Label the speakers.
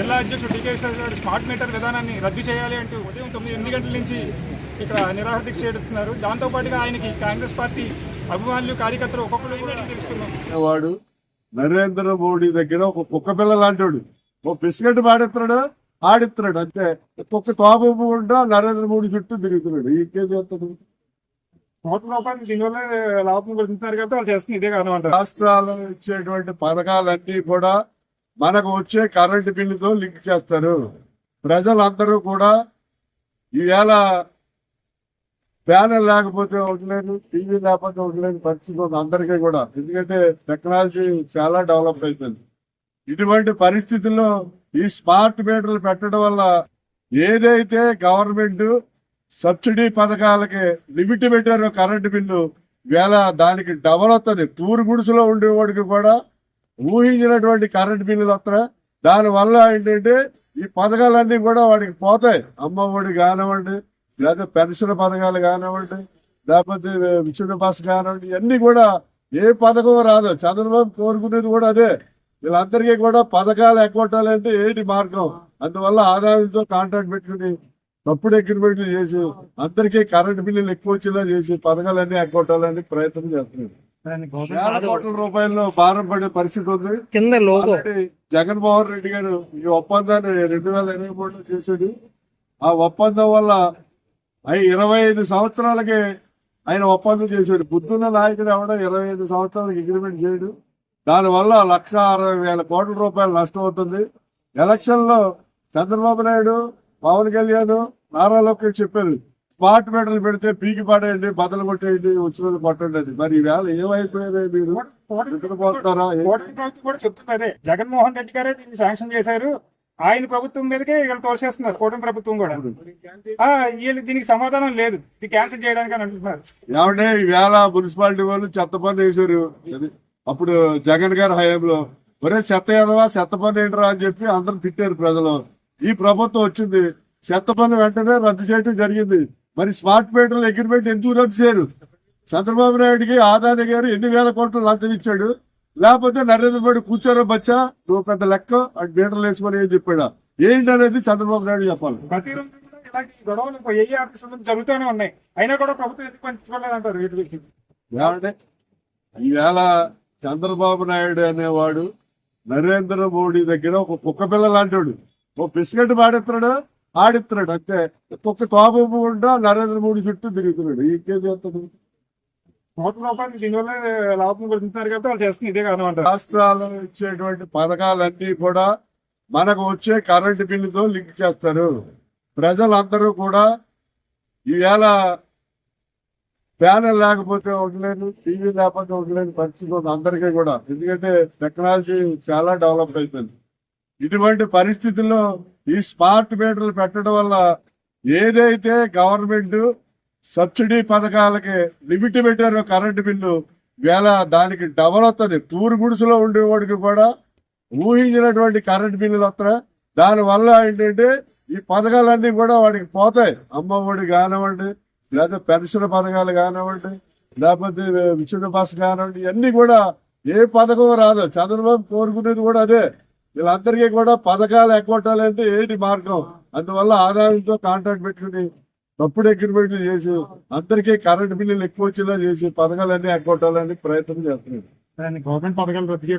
Speaker 1: జిల్లా అధ్యక్షుడు డికే గారు స్మార్ట్ మీటర్ విధానాన్ని రద్దు చేయాలి అంటూ ఉదయం తొమ్మిది ఎనిమిది గంటల నుంచి ఇక్కడ నిరాహార దీక్ష చేస్తున్నారు. దాంతోపాటుగా ఆయనకి కాంగ్రెస్ పార్టీ అభిమానులు కార్యకర్తలు ఒక్కొక్కరు కూడా తెలుసుకున్నాం.
Speaker 2: వాడు నరేంద్ర మోడీ దగ్గర ఒక కుక్క పిల్ల లాంటివాడు ఓ బిస్కెట్ పాడిస్తున్నాడు ఆడిస్తున్నాడు అంతే కుక్క తోప నరేంద్ర మోడీ చుట్టూ తిరుగుతున్నాడు. ఇంకేం చేస్తాడు
Speaker 1: కోట్ల రూపాయలు దీనివల్ల లాభం పొందుతున్నారు కాబట్టి వాళ్ళు చేస్తున్న ఇదే కారణం
Speaker 2: రాష్ట్రాలు ఇచ్చేటువంటి పథకాలన్నీ కూడా మనకు వచ్చే కరెంటు బిల్లుతో లింక్ చేస్తారు. ప్రజలందరూ కూడా ఈవేళ ప్యానల్ లేకపోతే ఉండలేదు టీవీ లేకపోతే ఉండలేని పరిస్థితి ఉంది అందరికీ కూడా. ఎందుకంటే టెక్నాలజీ చాలా డెవలప్ అయిపోయింది. ఇటువంటి పరిస్థితుల్లో ఈ స్మార్ట్ మీటర్లు పెట్టడం వల్ల ఏదైతే గవర్నమెంట్ సబ్సిడీ పథకాలకి లిమిట్ పెట్టారో కరెంటు బిల్లు వేళ దానికి డబల్ అవుతుంది. తూరు గుడిసెలో ఉండేవాడికి కూడా ఊహించినటువంటి కరెంటు బిల్లులు వస్తాయి దానివల్ల ఏంటంటే ఈ పథకాలన్నీ కూడా వాడికి పోతాయి. అమ్మ ఒడి కానివ్వండి లేదా పెన్షన్ పథకాలు కానివ్వండి లేకపోతే విషయ బస్ కానివ్వండి ఇవన్నీ కూడా ఏ పథకం రాదు. చంద్రబాబు కోరుకునేది కూడా అదే. వీళ్ళందరికీ కూడా పథకాలు ఎక్కొట్టాలంటే ఏంటి మార్గం? అందువల్ల ఆదాయంతో కాంట్రాక్ట్ పెట్టుకుని తప్పుడు అగ్రిమెంట్లు చేసి అందరికీ కరెంట్ బిల్లులు ఎక్కువ వచ్చేలా చేసి పథకాలన్నీ ఎక్కొట్టాలని ప్రయత్నం చేస్తున్నారు వేల కోట్ల రూపాయల్లో భారం పడే పరిస్థితి ఉంది.
Speaker 3: కింద లోగో.
Speaker 2: జగన్మోహన్ రెడ్డి గారు ఈ ఒప్పందాన్ని రెండు వేల ఇరవై మూడులో చేశాడు. ఆ ఒప్పందం వల్ల ఇరవై ఐదు సంవత్సరాలకి ఆయన ఒప్పందం చేశాడు. బుద్ధున్న నాయకుడు ఎవడో ఇరవై ఐదు సంవత్సరాలకు అగ్రిమెంట్ చేయడు. దానివల్ల లక్ష అరవై వేల కోట్ల రూపాయలు నష్టం అవుతుంది. ఎలక్షన్లో చంద్రబాబు నాయుడు పవన్ కళ్యాణ్ నారా లోకేష్ చెప్పారు. స్మార్ట్ మీటర్లు పెడితే పీకి పడేయండి బద్దలు కొట్టేయండి వచ్చిన కొట్టండి. అది మరి ఈవేళ ఏమైపోయింది మీరు? నిద్రపోతారా
Speaker 1: కూడా చెప్తుంది అదే. జగన్మోహన్ రెడ్డి గారే దీన్ని శాంక్షన్ చేశారు. ఆయన ప్రభుత్వం మీదకే వీళ్ళు తోసేస్తున్నారు కూటమి ప్రభుత్వం కూడా. ఆ, వీళ్ళు దీనికి సమాధానం లేదు. ఇది క్యాన్సిల్ చేయడానికి అని అంటున్నారు.
Speaker 2: ఏమంటే ఈవేళ మున్సిపాలిటీ వాళ్ళు చెత్త పని వేశారు అప్పుడు జగన్ గారి హయాంలో ఒరే చెత్త ఏదవా చెత్త పని ఏంటరా? అని చెప్పి అందరూ తిట్టారు ప్రజలు. ఈ ప్రభుత్వం వచ్చింది. చెత్త పని వెంటనే రద్దు చేయడం జరిగింది. మరి స్మార్ట్ మీటర్లు అగ్రిమెంట్ ఎందుకు రద్దు చేయరు? చంద్రబాబు నాయుడికి ఆదాని గారు ఎన్ని వేల కోట్లు లంచం ఇచ్చాడు? లేకపోతే నరేంద్ర మోడీ కూర్చోరో బచ్చా? నువ్వు పెద్ద లెక్క అటు మీటర్లు వేసుకొని ఏం చెప్పాడా? ఏంటి అనేది చంద్రబాబు నాయుడు చెప్పాలి.
Speaker 1: ఇలాంటి గొడవలు ఏ ఆఫీస్ జరుగుతూనే ఉన్నాయి. అయినా కూడా ప్రభుత్వం ఎందుకు పంచుకోలేదు అంటారు
Speaker 2: ఈవేళ చంద్రబాబు నాయుడు అనేవాడు నరేంద్ర మోడీ దగ్గర ఒక కుక్క పిల్ల లాంటివాడు ఓ బిస్కెట్ పాడిస్తున్నాడు ఆడిస్తున్నాడు అంతే కుక్క తోప కూడా నరేంద్ర మోడీ చుట్టూ తిరుగుతున్నాడు. ఇంకేం చేస్తాడు
Speaker 1: కోట్ల లాభం ఇదే
Speaker 2: రాష్ట్రాలు ఇచ్చేటువంటి పథకాలన్నీ కూడా మనకు వచ్చే కరెంటు బిల్లుతో లింక్ చేస్తారు. ప్రజలందరూ కూడా ఈవేళ ప్యానల్ లేకపోతే ఉండలేను టీవీ లేకపోతే ఉండలేని పరిస్థితి ఉంది అందరికీ కూడా. ఎందుకంటే టెక్నాలజీ చాలా డెవలప్ అయిపోయింది. ఇటువంటి పరిస్థితుల్లో ఈ స్మార్ట్ మీటర్లు పెట్టడం వల్ల ఏదైతే గవర్నమెంట్ సబ్సిడీ పథకాలకి లిమిట్ పెట్టారో కరెంటు బిల్లు వేళ దానికి డబల్ వస్తుంది తూరు గుడిసెలో ఉండేవాడికి కూడా ఊహించినటువంటి కరెంటు బిల్లులు వస్తాయి దానివల్ల ఏంటంటే ఈ పథకాలన్నీ కూడా వాడికి పోతాయి. అమ్మ ఒడి కానివ్వండి లేదా పెన్షన్ పథకాలు కానివ్వండి లేకపోతే విషయ బస్ కానివ్వండి ఇవన్నీ కూడా ఏ పథకం రాదు. చంద్రబాబు కోరుకునేది కూడా అదే. వీళ్ళందరికీ కూడా పథకాలు ఎక్కొట్టాలంటే ఏంటి మార్గం? అందువల్ల ఆదాయంతో కాంట్రాక్ట్ పెట్టుకుని తప్పుడు అగ్రిమెంట్లు చేసి అందరికీ కరెంట్ బిల్లులు ఎక్కువ వచ్చేలా చేసి పథకాలన్నీ ఎక్కొట్టాలని ప్రయత్నం చేస్తున్నారు
Speaker 1: గవర్నమెంట్ పథకాలు రద్దు